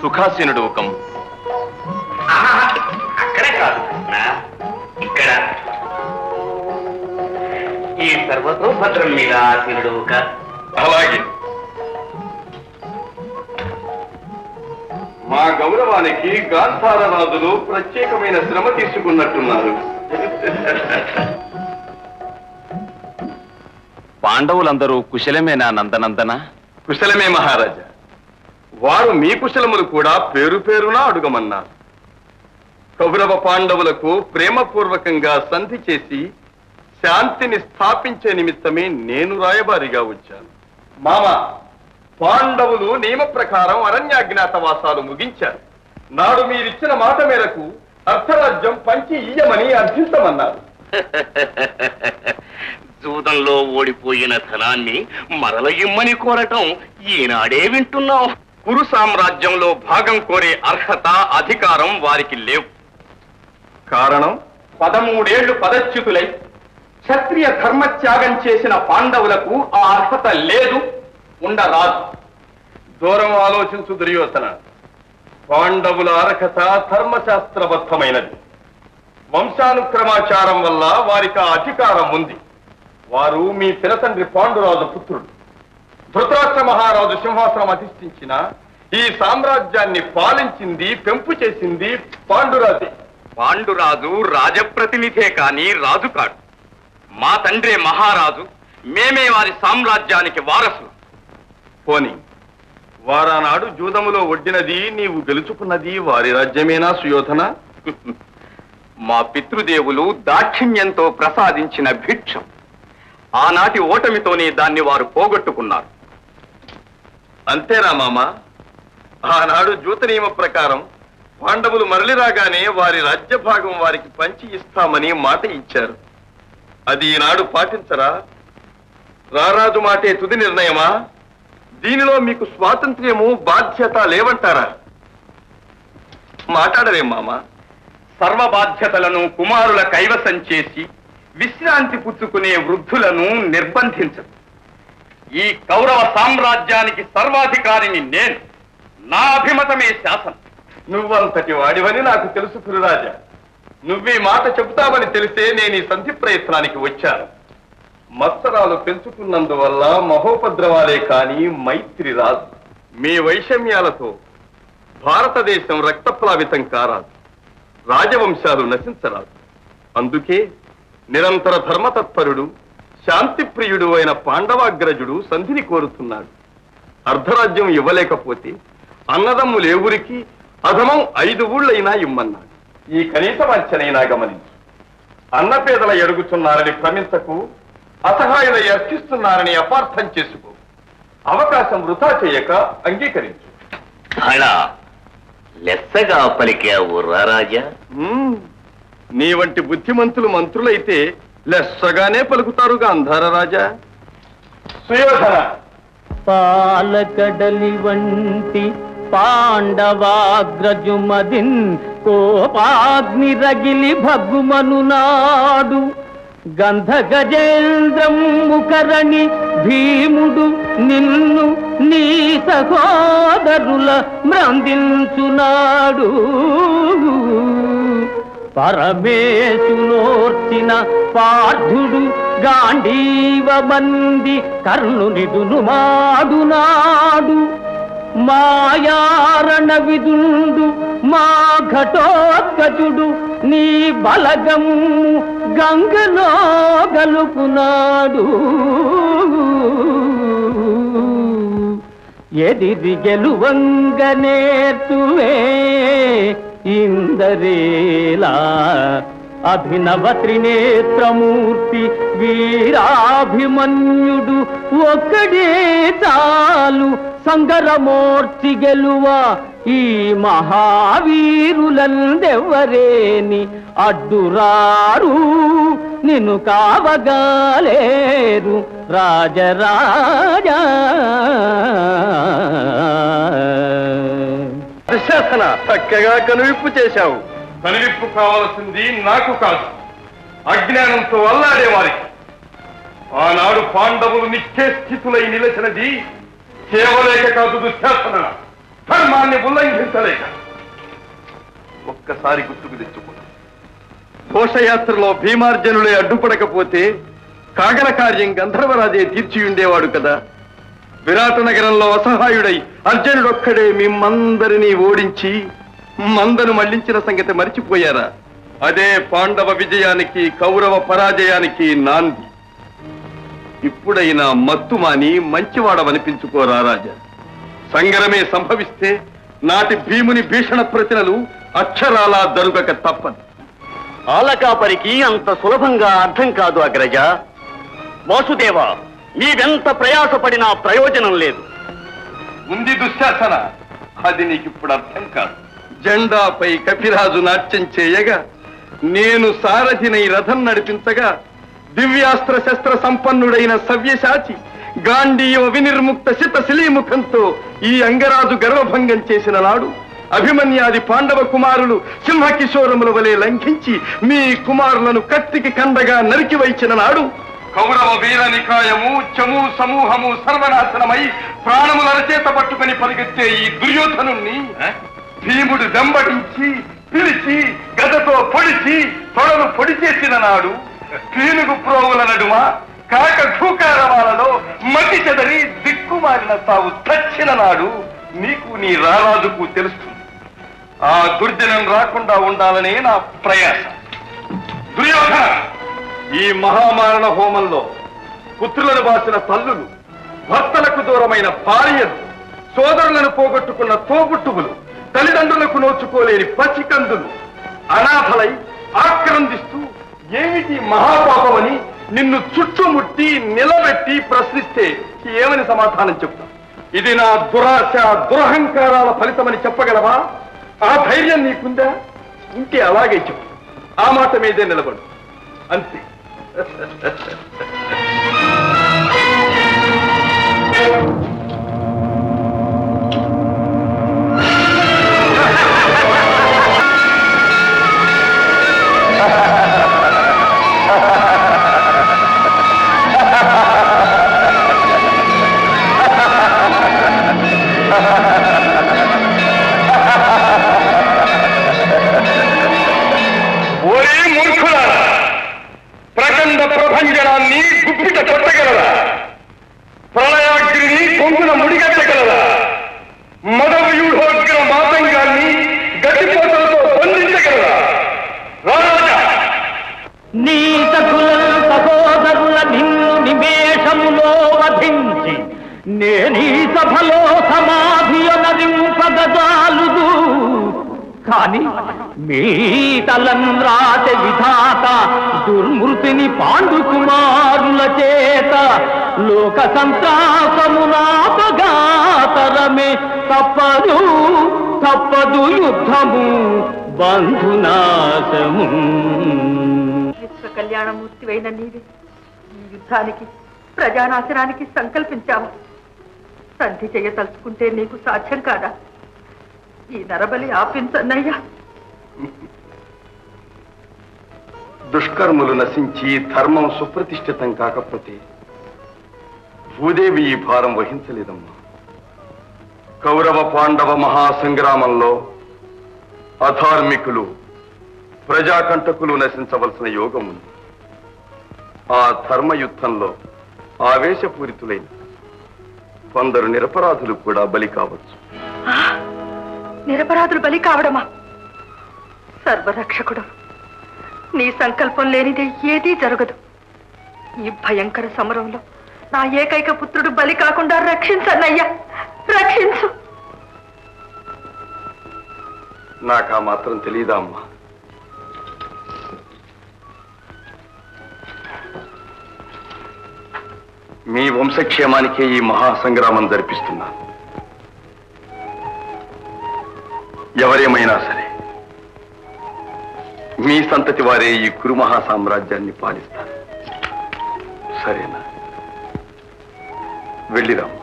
సుఖాసీనుడు ఆహా, అక్కడే కాదు ఇక్కడ. ఈ సర్వతోభద్రం మీద ఆసీనుడు ఒక అలాగే. మా గౌరవానికి గాంధార రాజులు ప్రత్యేకమైన శ్రమ తీసుకున్నట్టున్నారు. పాండవులందరూ కుశలమేనా నందనందన? కుశలమే మహారాజా. వారు మీ కుశలములు కూడా పేరు పేరునా అడుగమన్నారు కౌరవ పాండవులకు ప్రేమపూర్వకంగా సంధి చేసి శాంతిని స్థాపించే నిమిత్తమే నేను రాయబారిగా వచ్చాను. మామ పాండవులు నియమ ప్రకారం అరణ్యాజ్ఞాతవాసాలు ముగించారు. నాడు మీరిచ్చిన మాట మేరకు అర్థరాజ్యం పంచి ఇయ్యమని అర్థించమన్నారు జూదంలో ఓడిపోయిన ధనాన్ని మరల ఇమ్మని కోరటం ఈనాడే వింటున్నాం. కురు సామ్రాజ్యంలో భాగం కోరే అర్హత అధికారం వారికి లేవు. కారణం? పదమూడేళ్ళు పదచ్యుతులై క్షత్రియ ధర్మత్యాగం చేసిన పాండవులకు ఆ అర్హత లేదు ఉండరాదు. దూరం ఆలోచించు దుర్యోధన. పాండవుల అర్హత ధర్మశాస్త్రబద్ధమైనది. వంశానుక్రమాచారం వల్ల వారికి ఆ అధికారం ఉంది. వారు మీ పినతండ్రి పాండురాజు పుత్రుడు. ధృతరాష్ట్ర మహారాజు సింహాసనం అధిష్ఠించిన ఈ సామ్రాజ్యాన్ని పాలించింది పెంపు చేసింది పాండురాజే. పాండురాజు రాజప్రతినిధే కాని రాజు కాడు. మా తండ్రే మహారాజు మేమే వారి సామ్రాజ్యానికి వారసులు. పోని వారానాడు జూదములో ఒడ్డినది నీవు గెలుచుకున్నది వారి రాజ్యమేనా సుయోధన? మా పితృదేవులు దాక్షిణ్యంతో ప్రసాదించిన భిక్షం. ఆనాటి ఓటమితోనే దాన్ని వారు పోగొట్టుకున్నారు. అంతేనా మామ? ఆనాడు జూత నియమ ప్రకారం పాండవులు మరలి రాగానే వారి రాజ్యభాగం వారికి పంచి ఇస్తామని మాట ఇచ్చారు. అది ఈనాడు పాటించరా? రారాజు మాటే తుది నిర్ణయమా? దీనిలో మీకు స్వాతంత్ర్యము బాధ్యత లేవంటారా? మాట్లాడరేం మామ? సర్వ బాధ్యతలను కుమారుల కైవసం చేసి విశ్రాంతి పుచ్చుకునే వృద్ధులను నిర్బంధించదు ఈ కౌరవ సామ్రాజ్యానికి సర్వాధికారిని నేను. నా అభిమతమే శాసనం. నువ్వంతటి వాడివని నాకు తెలుసు కురురాజా నువ్వీ మాట చెబుతావని తెలిసే నేను ఈ సంధి ప్రయత్నానికి వచ్చాను. మత్సరాలు పెంచుకున్నందువల్ల మహోపద్రవాలే కాని మైత్రి రాదు మీ వైషమ్యాలతో భారతదేశం రక్తప్లావితం కారాదు. రాజవంశాలు నశించరాదు. అందుకే నిరంతర ధర్మతత్పరుడు శాంతిప్రియుడు అయిన పాండవాగ్రజుడు సంధిని కోరుతున్నాడు. అర్ధరాజ్యం ఇవ్వలేకపోతే అన్నదమ్ములు ఎవరికి అధమం ఐదు ఊళ్ళైనా ఇమ్మన్నాడు. ఈ కనీస వంచనైనా గమనించు. అన్నపేదల ఎడుగుతున్నారని భ్రమించకు అసహాయుల అర్చిస్తున్నారని అపార్థం చేసుకో. అవకాశం వృధా చేయక అంగీకరించు. లెస్సగా పలికావు రారాజా. నీ వంటి బుద్ధిమంతులు మంత్రులైతే లెస్సగానే పలుకుతారుగా అంధార రాజా. సుయోధన. పాలకడలి వంటి పాండవాగ్రజుమదిన్ కోపాగ్ని రగిలి భగ్గుమను నాడు గంధ గజేంద్రం ముకరణి భీముడు నిన్ను నీ సహోదరుల మ్రందించునాడు పరమేశునోర్చిన పార్థుడు గాంధీవ మంది కర్ణునిదును మాడునాడు మాయారణ విదుండు మా ఘటోద్గజుడు నీ బలగము గంగలో గలుపునాడు ఎదిరి గెలువంగ గెలువంగనేర్తువే ఇందరేలా అభినవ త్రినేత్రమూర్తి వీరాభిమన్యుడు ఒక్కడే చాలు సంగరమూర్తి గెలువ ఈ మహావీరులందెవరేని అడ్డురారు? నిన్ను కావగాలేరు రాజరాజా. దుశ్శాసన చక్కగా కనువిప్పు చేశావు. కనువిప్పు కావలసింది నాకు కాదు. అజ్ఞానంతో అల్లాడే వారికి ఆనాడు పాండవులు నిత్య స్థితులై నిలిచినది కేవలేక కాదు దుశ్శాసన. ధర్మాన్ని ఉల్లంఘించలేక. ఒక్కసారి గుర్తుకు తెచ్చుకో ఘోషయాత్రలో భీమార్జనులే అడ్డుపడకపోతే కాగల కార్యం గంధర్వరాజే తీర్చి ఉండేవాడు కదా. విరాట నగరంలో అసహాయుడై అర్జునుడొక్కడే మిమ్మందరినీ ఓడించి మందను మళ్ళించిన సంగతి మరిచిపోయారా? అదే పాండవ విజయానికి కౌరవ పరాజయానికి నాంది. ఇప్పుడైనా మత్తుమాని మంచివాడవనిపించుకోరా రాజా? సంగరమే సంభవిస్తే నాటి భీముని భీషణ ప్రతినలు అక్షరాలా దరుగక తప్పదు. ఆలకాపరికి అంత సులభంగా అర్థం కాదు అగ్రజ. వాసుదేవ నీవెంత ప్రయాసపడినా ప్రయోజనం లేదు. ఉంది దుశ్శాసన. అది నీకు ఇప్పుడు అర్థం కాదు. జెండాపై కపిరాజు నాట్యం చేయగా నేను సారథినై రథం నడిపించగా దివ్యాస్త్ర శస్త్ర సంపన్నుడైన సవ్యసాచి గాంధీయ వినిర్ముక్త శిత శిలీముఖంతో ఈ అంగరాజు గర్వభంగం చేసిన నాడు అభిమన్యాది పాండవ కుమారులు సింహకిశోరముల వలె లంఘించి మీ కుమారులను కత్తికి కండగా నరికి వైచిన నాడు కౌరవ వీర నికాయము చము సమూహము సర్వనాశనమై ప్రాణముల చేత పట్టుకుని పరిగెత్తే ఈ దుర్యోధనుణ్ణి భీముడు వెంబడించి పిలిచి గదతో పొడిచి తొడలు పొడి చేసిన నాడు పీనుగు ప్రోగుల నడుమ కాక ఘూకారవాలలో మట్టి చెదరి దిక్కుమారిన తావు తచ్చిన నాడు నీకు నీ రారాజుకు తెలుస్తుంది. ఆ దుర్జనం రాకుండా ఉండాలనే నా ప్రయాస. దుర్యోధన! ఈ మహామారణ హోమంలో పుత్రులను బాసిన తల్లులు భర్తలకు దూరమైన భార్యలు సోదరులను పోగొట్టుకున్న తోబుట్టువులు తల్లిదండ్రులకు నోచుకోలేని పసికందులు అనాథలై ఆక్రందిస్తూ ఏమిటి మహాపాపమని నిన్ను చుట్టుముట్టి నిలబెట్టి ప్రశ్నిస్తే ఏమని సమాధానం చెప్తా ఇది నా దురాశ దురహంకారాల ఫలితమని చెప్పగలవా? ఆ ధైర్యం నీకుందా? ఉంటే అలాగే చెప్పు. ఆ మాట మీదే నిలబడు. అంతే. Thank you. కాని మీ తలంద్రాత విధాత దుర్మృతిని పాండుకుమారుల చేత లోక సంతాపమునాపగాతరమే తప్పదు తప్పదు యుద్ధము బంధునాశము. విశ్వ అయిన నీవే. ఈ యుద్ధానికి ప్రజానాశనానికి సంకల్పించాము సంధి చెయ్య తలుచుకుంటే నీకు సాధ్యం కాదా? ఈ నరబలి ఆపించన్నయ్యా దుష్కర్ములు నశించి ధర్మం సుప్రతిష్ఠితం కాకపోతే భూదేవి ఈ భారం వహించలేదమ్మా. కౌరవ పాండవ మహాసంగ్రామంలో అధార్మికులు ప్రజాకంటకులు నశించవలసిన యోగం ఉంది. ఆ ధర్మ యుద్ధంలో ఆవేశపూరితులైన కొందరు నిరపరాధులు కూడా బలి కావచ్చు. నిరపరాధులు బలి కావడమా? సర్వరక్షకుడు నీ సంకల్పం లేనిదే ఏదీ జరగదు. ఈ భయంకర సమరంలో నా ఏకైక పుత్రుడు బలి కాకుండా రక్షించన్నయ్యా రక్షించు. నాకు ఆ మాత్రం తెలియదా అమ్మా? మీ వంశక్షేమానికే ఈ మహాసంగ్రామం జరిపిస్తున్నా ఎవరేమైనా సరే మీ సంతతి వారే ఈ కురు మహాసామ్రాజ్యాన్ని పాలిస్తారు. సరేనా? వెళ్ళిరాము.